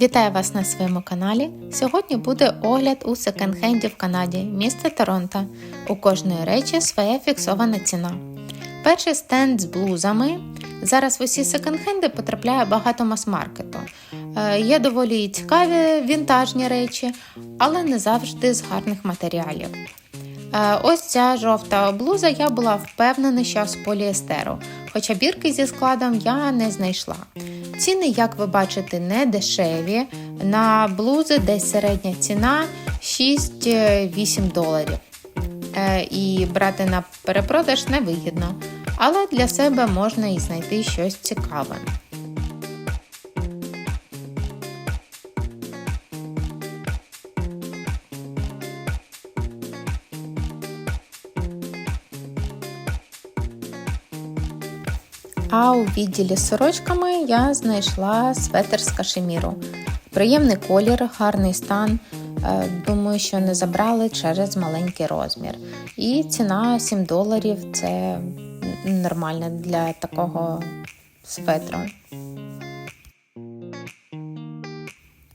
Вітаю вас на своєму каналі. Сьогодні буде огляд у секонд-хенді в Канаді, місто Торонто. У кожної речі своя фіксована ціна. Перший стенд з блузами. Зараз в усі секонд-хенди потрапляє багато мас-маркету. Е, Є доволі цікаві вінтажні речі, але не завжди з гарних матеріалів. Е, Ось ця жовта блуза я була впевнена, що з поліестеру, хоча бірки зі складом я не знайшла. Ціни, як ви бачите, не дешеві. На блузи десь середня ціна 6-8 доларів. Е, І брати на перепродаж невигідно, але для себе можна і знайти щось цікаве. А у відділі з сорочками я знайшла светр з кашеміру. Приємний колір, гарний стан. Е, Думаю, що не забрали через маленький розмір. І ціна 7 доларів це нормально для такого светру.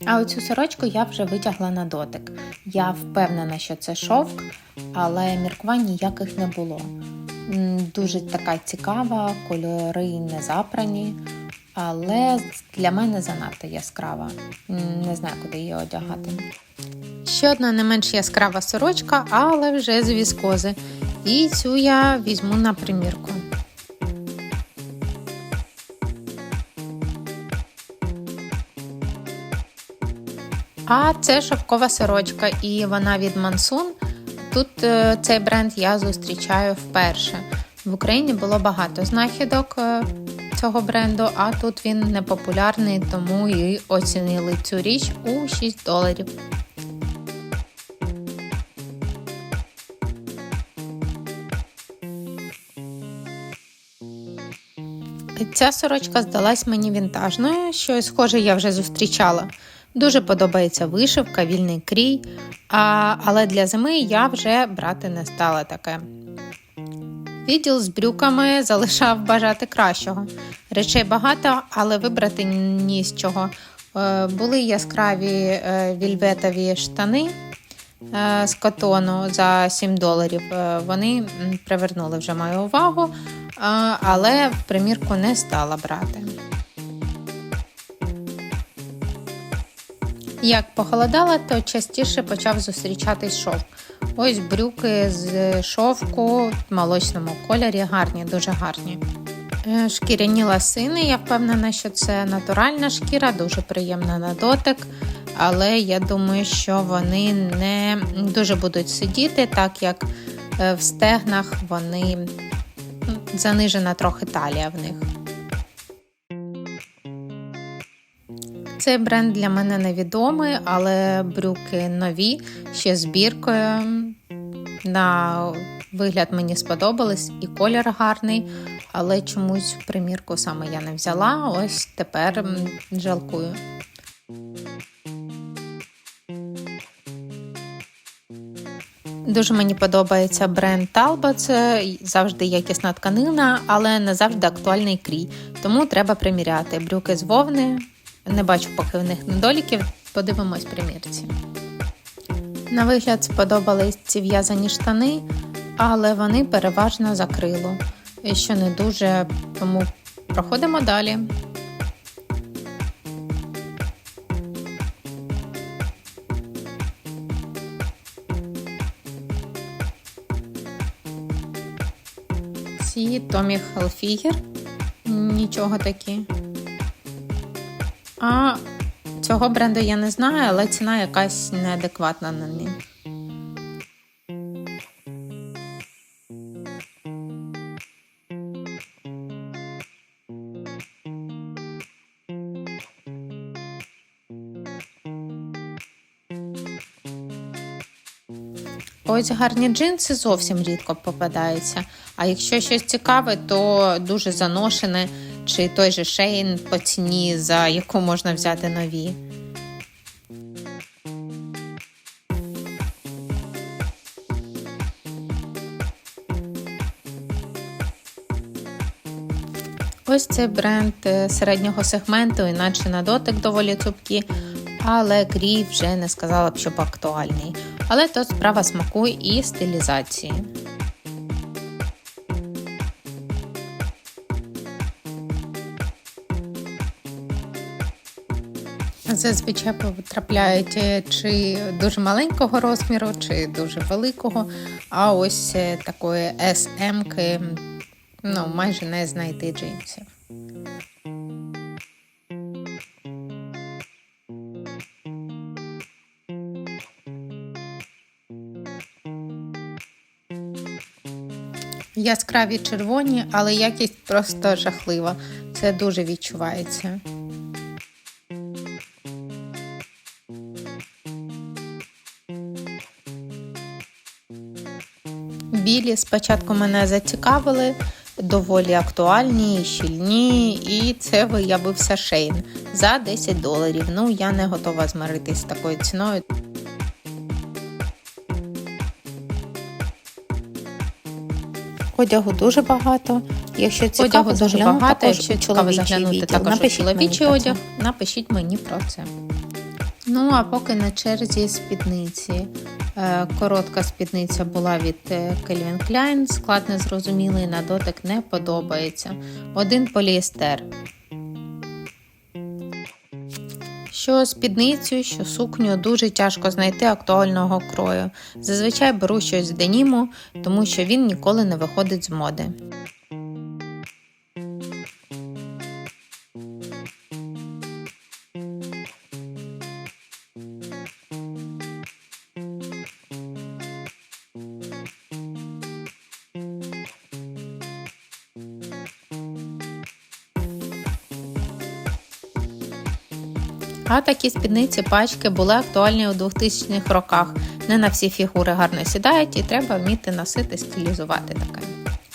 А оцю сорочку я вже витягла на дотик. Я впевнена, що це шовк, але міркувань ніяких не було. Дуже така цікава, кольори не запрані, але для мене занадто яскрава. Не знаю, куди її одягати. Ще одна не менш яскрава сорочка, але вже з віскози. І цю я візьму на примірку. А це шовкова сорочка, і вона від Мансун. Тут е, цей бренд я зустрічаю вперше. В Україні було багато знахідок е, цього бренду, а тут він не популярний, тому і оцінили цю річ у 6 доларів. Ця сорочка здалась мені вінтажною, що схоже я вже зустрічала. Дуже подобається вишивка, вільний крій, а, але для зими я вже брати не стала таке. Відділ з брюками залишав бажати кращого. Речей багато, але вибрати ні з чого. Е, Були яскраві е, вільветові штани е, з котону за 7 доларів. Вони привернули вже мою увагу, але в примірку не стала брати. Як похолодало, то частіше почав зустрічатись шовк. Ось брюки з шовку в молочному кольорі гарні, дуже гарні. Е, Шкіряні ласини, я впевнена, що це натуральна шкіра, дуже приємна на дотик, але я думаю, що вони не дуже будуть сидіти, так як е, в стегнах вони занижена трохи талія в них. Цей бренд для мене невідомий, але брюки нові, ще з біркою. На вигляд мені сподобались і колір гарний, але чомусь примірку саме я не взяла. Ось тепер жалкую. Дуже мені подобається бренд Talbot, це завжди якісна тканина, але не завжди актуальний крій. Тому треба приміряти брюки з вовни. Не бачу поки в них недоліків. Подивимось примірці. На вигляд сподобались ці в'язані штани, але вони переважно закрило. Що не дуже, тому проходимо далі. Ці Томі Хелфігер. Нічого такі. А цього бренду я не знаю, але ціна якась неадекватна на них. Ось гарні джинси зовсім рідко попадаються. А якщо щось цікаве, то дуже заношене, чи той же шейн по ціні, за яку можна взяти нові. Ось це бренд е, середнього сегменту, іначе на дотик доволі цупкі, але крій вже не сказала б, щоб актуальний. Але то справа смаку і стилізації. Зазвичай потрапляють е, чи дуже маленького розміру, чи дуже великого. А ось е, такої SM-ки ну, майже не знайти джинсів. Яскраві червоні, але якість просто жахлива. Це дуже відчувається. Білі спочатку мене зацікавили, доволі актуальні, щільні, і це виявився шейн за 10 доларів. Ну, я не готова змиритись з такою ціною. Одягу дуже багато. Якщо цікаво, Одягу дуже багато, якщо цікаво заглянути також у чоловічий одяг, напишіть мені про це. Ну, а поки на черзі спідниці. Е, Коротка спідниця була від е, Calvin Klein, склад незрозумілий, на дотик не подобається. Один поліестер. Що спідницю, що сукню дуже тяжко знайти актуального крою. Зазвичай беру щось з деніму, тому що він ніколи не виходить з моди. А такі спідниці пачки були актуальні у 2000-х роках. Не на всі фігури гарно сідають і треба вміти носити, стилізувати таке.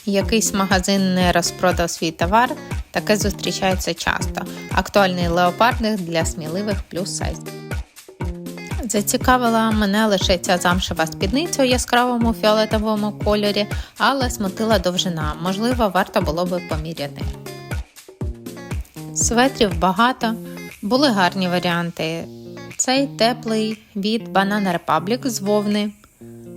Якийсь магазин не розпродав свій товар, таке зустрічається часто. Актуальний леопардних для сміливих плюс сайз. Зацікавила мене лише ця замшева спідниця у яскравому фіолетовому кольорі, але смутила довжина. Можливо, варто було би поміряти. Светрів багато, були гарні варіанти. Цей теплий від Banana Republic з вовни.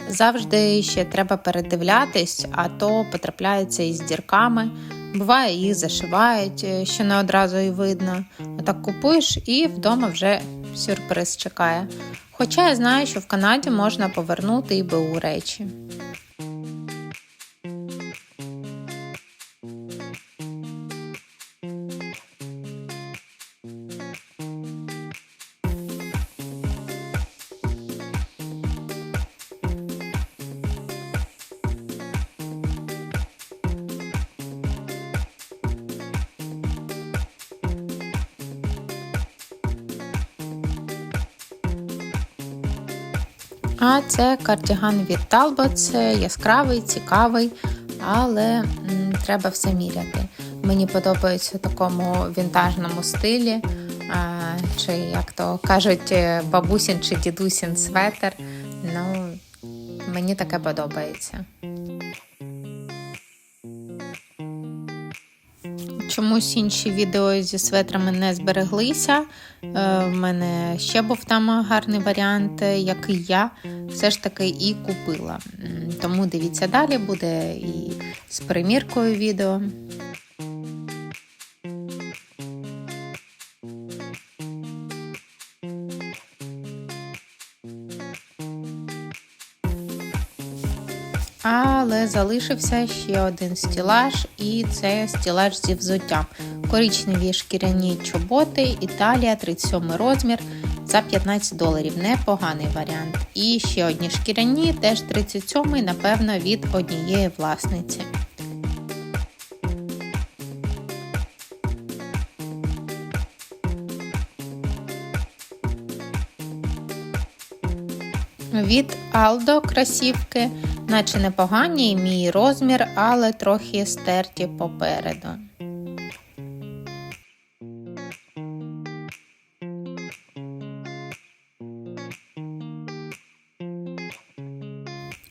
Завжди ще треба передивлятись, а то потрапляється із дірками. Буває, їх зашивають, е, що не одразу і видно. Отак купуєш і вдома вже сюрприз чекає. Хоча я знаю, що в Канаді можна повернути і БУ речі. А це кардіган від Talbot, яскравий, цікавий, але м, треба все міряти. Мені подобається в такому вінтажному стилі, а, чи як то кажуть, е, бабусін чи дідусін светер. Ну, мені таке подобається. Чомусь інші відео зі светрами не збереглися. У В мене ще був там гарний варіант, е, який я все ж таки і купила. Тому дивіться далі, буде і з приміркою відео. Залишився ще один стілаж, і це стілаж зі взуттям. Коричневі шкіряні чоботи, Італія, 37 розмір за 15 доларів. Непоганий варіант. І ще одні шкіряні, теж 37, напевно, від однієї власниці. Від Aldo красівки, наче непогані, мій розмір, але трохи стерті попереду.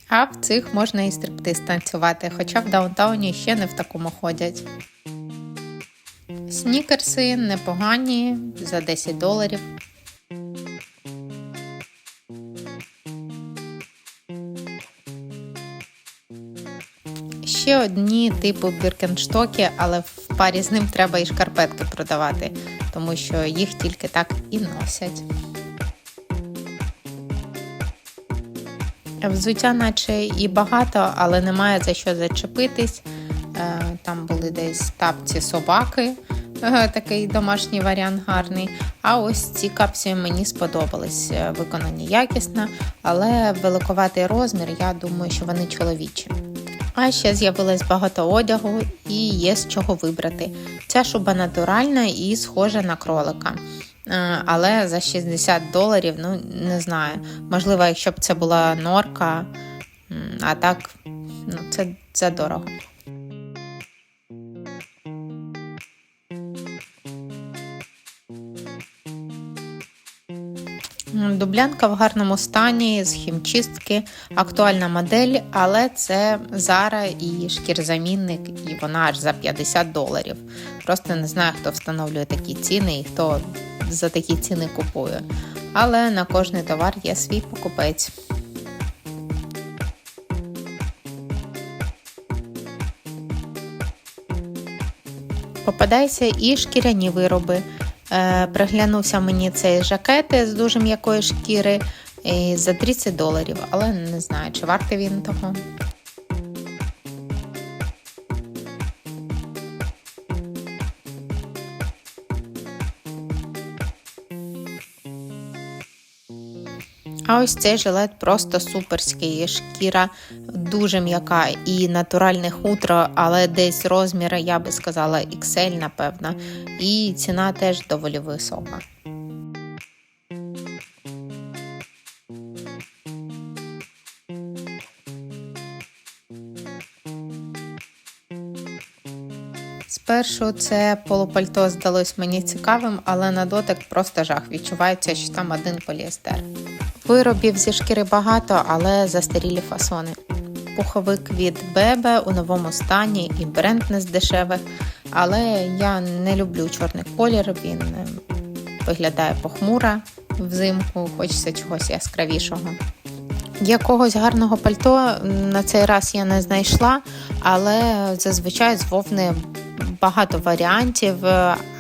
А в цих можна і стриптиз танцювати, хоча в даунтауні ще не в такому ходять. Снікерси непогані за 10 доларів. Ще одні типу біркенштоки, але в парі з ним треба і шкарпетки продавати, тому що їх тільки так і носять. Взуття, наче і багато, але немає за що зачепитись. Е, Там були десь тапці собаки, е, такий домашній варіант гарний. А ось ці капці мені сподобались. Е, Виконання якісне, але великоватий розмір, я думаю, що вони чоловічі. А ще з'явилось багато одягу і є з чого вибрати. Ця шуба натуральна і схожа на кролика. Е, Але за 60 доларів, ну не знаю. Можливо, якщо б це була норка, а так, ну це задорого. Дублянка в гарному стані з хімчистки, актуальна модель, але це Зара і шкірзамінник, і вона аж за 50 доларів. Просто не знаю, хто встановлює такі ціни і хто за такі ціни купує. Але на кожний товар є свій покупець. Попадаються і шкіряні вироби. Е, приглянувся мені цей жакет з дуже м'якої шкіри за 30 доларів, але не знаю, чи вартий він того. А ось цей жилет просто суперський. Шкіра дуже м'яка і натуральне хутро, але десь розмір, я би сказала, XL, напевно. І ціна теж доволі висока. Спершу це полупальто здалось мені цікавим, але на дотик просто жах. Відчувається, що там один поліестер. Виробів зі шкіри багато, але застарілі фасони. Пуховик від Бебе у новому стані і бренд не з дешевих, але я не люблю чорний колір, він е, виглядає похмуро взимку, хочеться чогось яскравішого. Якогось гарного пальто на цей раз я не знайшла, але зазвичай з вовни багато варіантів,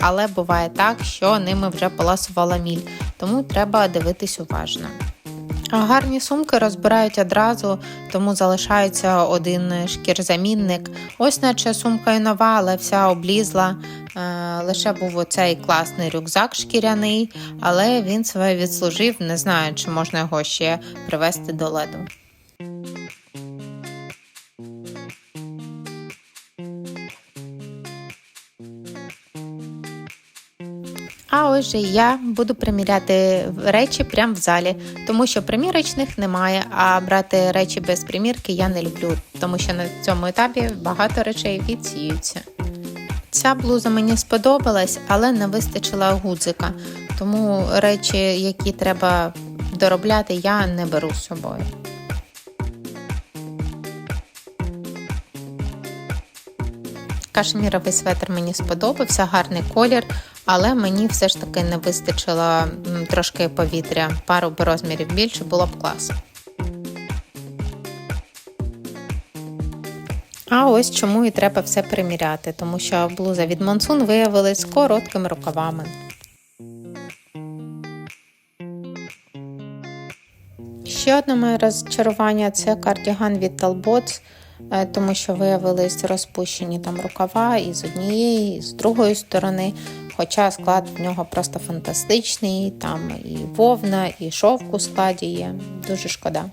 але буває так, що ними вже поласувала міль, тому треба дивитись уважно. Гарні сумки розбирають одразу, тому залишається один шкірзамінник. Ось наче сумка і нова, але вся облізла. Е, Лише був оцей класний рюкзак шкіряний, але він себе відслужив. Не знаю, чи можна його ще привести до леду. Же я буду приміряти речі прямо в залі, тому що примірочних немає, а брати речі без примірки я не люблю, тому що на цьому етапі багато речей відсіються. Ця блуза мені сподобалась, але не вистачило гудзика, тому речі, які треба доробляти, я не беру з собою. Кашміровий светр мені сподобався, гарний колір, але мені все ж таки не вистачило трошки повітря. Пару б розмірів більше було б класно. А ось чому і треба все приміряти, тому що блуза від Монсун виявилась короткими рукавами. Ще одне моє розчарування це кардіган від Talbots, тому що виявились розпущені там рукава і з однієї, і з другої сторони. Хоча склад в нього просто фантастичний, там і вовна, і шовк у складі є. Дуже шкода.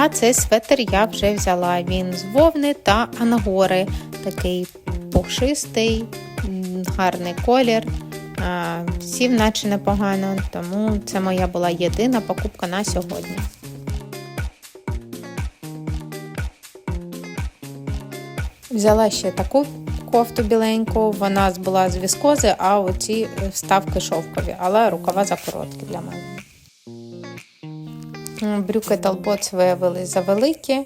А цей светр я вже взяла. Він з вовни та ангори. Такий пушистий, гарний колір. Сів наче непогано, тому це моя була єдина покупка на сьогодні. Взяла ще таку кофту біленьку, вона була з віскози, а оці вставки шовкові, але рукава закороткі для мене. Брюки Talbots виявились завеликі,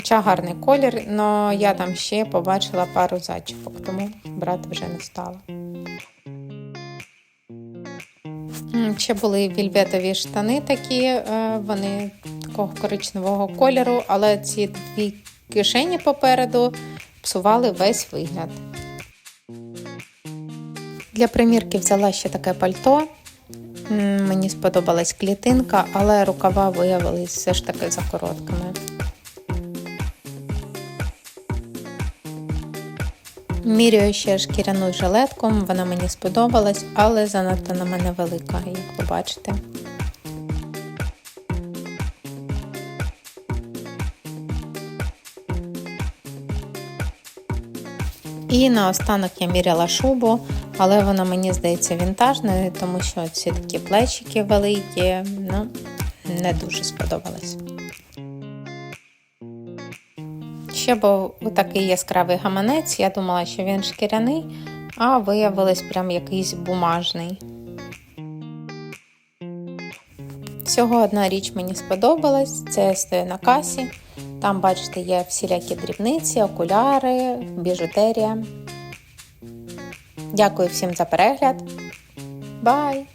хоча гарний колір, але я там ще побачила пару зачіпок, тому брати вже не стала. Ще були вільветові штани такі, е, вони такого коричневого кольору, але ці дві кишені попереду псували весь вигляд. Для примірки взяла ще таке пальто. Мені сподобалась клітинка, але рукава виявились все ж таки за Міряю ще шкіряну жилетку, вона мені сподобалась, але занадто на мене велика, як ви бачите. І наостанок я міряла шубу, але вона мені здається вінтажною, тому що ці такі плечики великі, ну, не дуже сподобалось. Ще був такий яскравий гаманець, я думала, що він шкіряний, а виявилось прям якийсь бумажний. Всього одна річ мені сподобалась, це я стою на касі. Там, бачите, є всілякі дрібниці, окуляри, біжутерія. Дякую всім за перегляд. Бай!